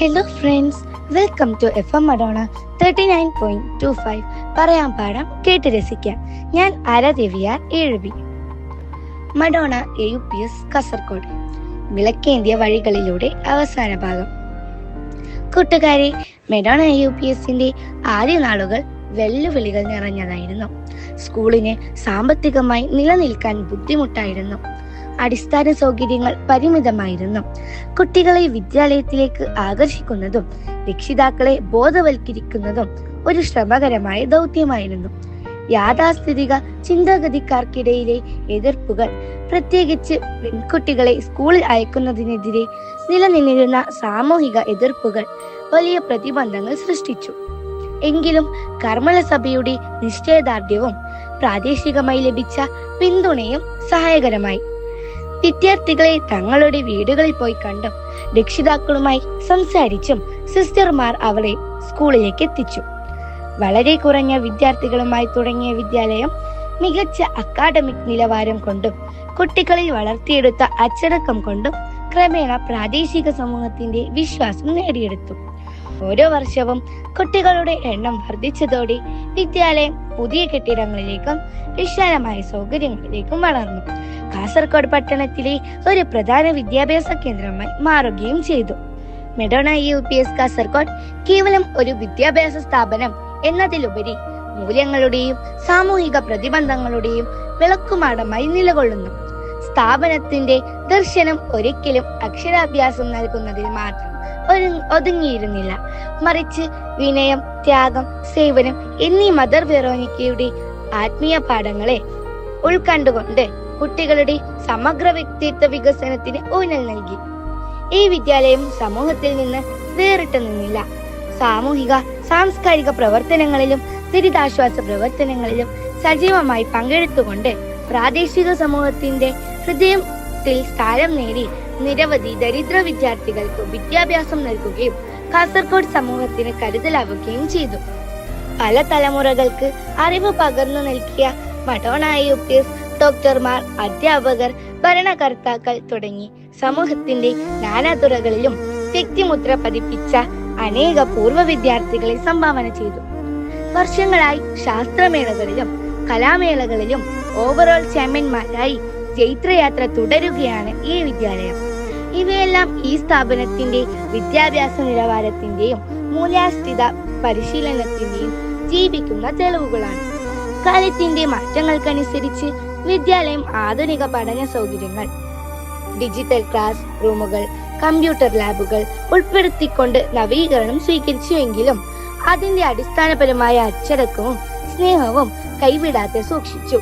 Hello friends welcome to F M Madonna thirty nine point two five പറയാൻ പാടാം കേട്ട് രസിക്കാം. ഞാൻ ആരാദേവിയാർ ഏഴുബി Madonna A U P S Kasaragod. വിളക്കേന്ത്യ വഴികളിലൂടെ അവസാന ഭാഗം. കൂട്ടുകാരെ മെഡോണ എ യു പി എസിന്റെ ആദ്യ നാളുകൾ വെല്ലുവിളികൾ നിറഞ്ഞതായിരുന്നു. സ്കൂളിന് സാമ്പത്തികമായി നിലനിൽക്കാൻ ബുദ്ധിമുട്ടായിരുന്നു. അടിസ്ഥാന സൗകര്യങ്ങൾ പരിമിതമായിരുന്നു. കുട്ടികളെ വിദ്യാലയത്തിലേക്ക് ആകർഷിക്കുന്നതും രക്ഷിതാക്കളെ ബോധവൽക്കരിക്കുന്നതും ഒരു ശ്രമകരമായ ദൗത്യമായിരുന്നു. യാഥാസ്ഥിതിക ചിന്താഗതിക്കാർക്കിടയിലെ എതിർപ്പുകൾ പ്രത്യേകിച്ച് പെൺകുട്ടികളെ സ്കൂളിൽ അയക്കുന്നതിനെതിരെ നിലനിന്നിരുന്ന സാമൂഹിക എതിർപ്പുകൾ വലിയ പ്രതിബന്ധങ്ങൾ സൃഷ്ടിച്ചു. എങ്കിലും കർമ്മല സഭയുടെ നിശ്ചയദാർഢ്യവും പ്രാദേശികമായി ലഭിച്ച പിന്തുണയും സഹായകരമായി. വിദ്യാർത്ഥികളെ തങ്ങളുടെ വീടുകളിൽ പോയി കണ്ടും. രക്ഷിതാക്കളുമായി സംസാരിച്ചും സിസ്റ്റർമാർ അവളെ സ്കൂളിലേക്ക് എത്തിച്ചു. വളരെ കുറഞ്ഞ വിദ്യാർത്ഥികളുമായി തുടങ്ങിയ വിദ്യാലയം മികച്ച അക്കാഡമിക് നിലവാരം കൊണ്ടും കുട്ടികളിൽ വളർത്തിയെടുത്ത അച്ചടക്കം കൊണ്ടും ക്രമേണ പ്രാദേശിക സമൂഹത്തിന്റെ വിശ്വാസം നേടിയെടുത്തു. ഓരോ വർഷവും കുട്ടികളുടെ എണ്ണം വർദ്ധിച്ചതോടെ വിദ്യാലയം പുതിയ കെട്ടിടങ്ങളിലേക്കും വിശാലമായ സൗകര്യങ്ങളിലേക്കും വളർന്നു. കാസർഗോഡ് പട്ടണത്തിലെ ഒരു പ്രധാന വിദ്യാഭ്യാസ കേന്ദ്രമായി മാറുകയും ചെയ്തു. Madonna U P S Kasaragod കേവലം ഒരു വിദ്യാഭ്യാസ സ്ഥാപനം എന്നതിലുപരി മൂല്യങ്ങളുടെയും സാമൂഹിക പ്രതിബന്ധങ്ങളുടെയും വിളക്കുമാടമായി നിലകൊള്ളുന്നു. സ്ഥാപനത്തിന്റെ ദർശനം ഒരിക്കലും അക്ഷരാഭ്യാസം നൽകുന്നതിൽ മാത്രം ഒതുങ്ങിയിരുന്നില്ല. മറിച്ച് വിനയം ത്യാഗം സേവനം എന്നീ മദർ വെറോനിക്കയുടെ ആത്മീയ പാഠങ്ങളെ ഉൾക്കണ്ടുകൊണ്ട് കുട്ടികളുടെ സമഗ്ര വ്യക്തിത്വ വികസനത്തിന് ഊന്നൽ നൽകി. ഈ വിദ്യാലയം സമൂഹത്തിൽ നിന്ന് വേറിട്ട് നിന്നില്ല. സാമൂഹിക സാംസ്കാരിക പ്രവർത്തനങ്ങളിലും ദുരിതാശ്വാസ പ്രവർത്തനങ്ങളിലും സജീവമായി പങ്കെടുത്തുകൊണ്ട് പ്രാദേശിക സമൂഹത്തിന്റെ ഹൃദയത്തിൽ സ്ഥാനം നേടി നിരവധി ദരിദ്ര വിദ്യാർത്ഥികൾക്ക് വിദ്യാഭ്യാസം നൽകുകയും കാസർഗോഡ് സമൂഹത്തിന് കരുതലാവുകയും ചെയ്തു. പല തലമുറകൾക്ക് അറിവ് പകർന്നു നൽകിയ മടോണായി യു ഡോക്ടർമാർ അധ്യാപകർ ഭരണകർത്താക്കൾ തുടങ്ങി സമൂഹത്തിന്റെ നാനാതുറകളിലും വ്യക്തിമുദ്ര പതിപ്പിച്ച അനേക പൂർവ വിദ്യാർത്ഥികളെ സംഭാവന ചെയ്തു. വർഷങ്ങളായി ശാസ്ത്രമേളകളിലും കലാമേളകളിലും ഓവറോൾ ചാമ്പ്യന്മാരായി ജൈത്രയാത്ര തുടരുകയാണ് ഈ വിദ്യാലയം. ഇവയെല്ലാം ഈ സ്ഥാപനത്തിന്റെ വിദ്യാഭ്യാസ നിലവാരത്തിന്റെയും മൂല്യാസ്ഥിത പരിശീലനത്തിന്റെയും ജീവിക്കുന്ന തെളിവുകളാണ്. കാലത്തിന്റെ മാറ്റങ്ങൾക്കനുസരിച്ച് വിദ്യാലയം ആധുനിക പഠന സൗകര്യങ്ങൾ ഡിജിറ്റൽ ക്ലാസ് റൂമുകൾ കമ്പ്യൂട്ടർ ലാബുകൾ ഉൾപ്പെടുത്തിക്കൊണ്ട് നവീകരണം സ്വീകരിച്ചുവെങ്കിലും അതിന്റെ അടിസ്ഥാനപരമായ അച്ചടക്കവും സ്നേഹവും കൈവിടാതെ സൂക്ഷിച്ചു.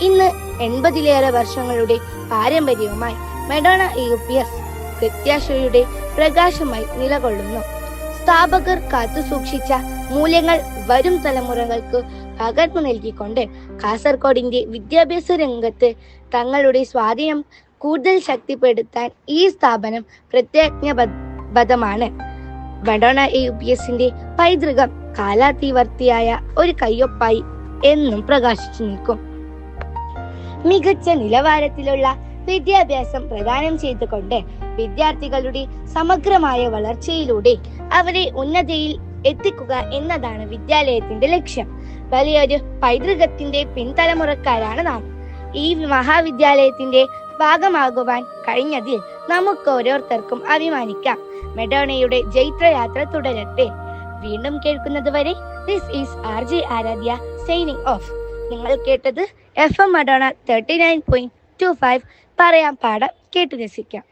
ഇന്ന് എൺപതിലേറെ വർഷങ്ങളുടെ പാരമ്പര്യവുമായി മെഡോണ യു പി എസ് പ്രത്യാശയുടെ പ്രകാശമായി നിലകൊള്ളുന്നു. സ്ഥാപകർ കാത്തു സൂക്ഷിച്ച മൂല്യങ്ങൾ വരും തലമുറകൾക്ക് പകർന്നു നൽകിക്കൊണ്ട് കാസർഗോഡിന്റെ വിദ്യാഭ്യാസ രംഗത്ത് തങ്ങളുടെ സ്വാധീനം കൂടുതൽ ശക്തിപ്പെടുത്താൻ ഈ സ്ഥാപനം പ്രതിജ്ഞബദ്ധമാണ് മെഡോണ യു പി എസിന്റെ പൈതൃകം കാലാതിവർത്തിയായ ഒരു കയ്യൊപ്പായി എന്നും പ്രകാശിച്ചു നിൽക്കും. മികച്ച നിലവാരത്തിലുള്ള വിദ്യാഭ്യാസം പ്രദാനം ചെയ്തുകൊണ്ട് വിദ്യാർത്ഥികളുടെ സമഗ്രമായ വളർച്ചയിലൂടെ അവരെ ഉന്നതിയിൽ എത്തിക്കുക എന്നതാണ് വിദ്യാലയത്തിന്റെ ലക്ഷ്യം. വലിയൊരു പൈതൃകത്തിന്റെ പിൻതലമുറക്കാരാണ് നാം. ഈ മഹാവിദ്യാലയത്തിന്റെ ഭാഗമാകുവാൻ കഴിഞ്ഞതിൽ നമുക്ക് ഓരോരുത്തർക്കും അഭിമാനിക്കാം. മെഡോണയുടെ ജൈത്രയാത്ര തുടരട്ടെ. വീണ്ടും കേൾക്കുന്നത് വരെ this is R J Aradhya signing off നിങ്ങൾ കേട്ടത് F M Madonna thirty nine point two five പറയാൻ പാടാം കേട്ടു രസിക്കാം.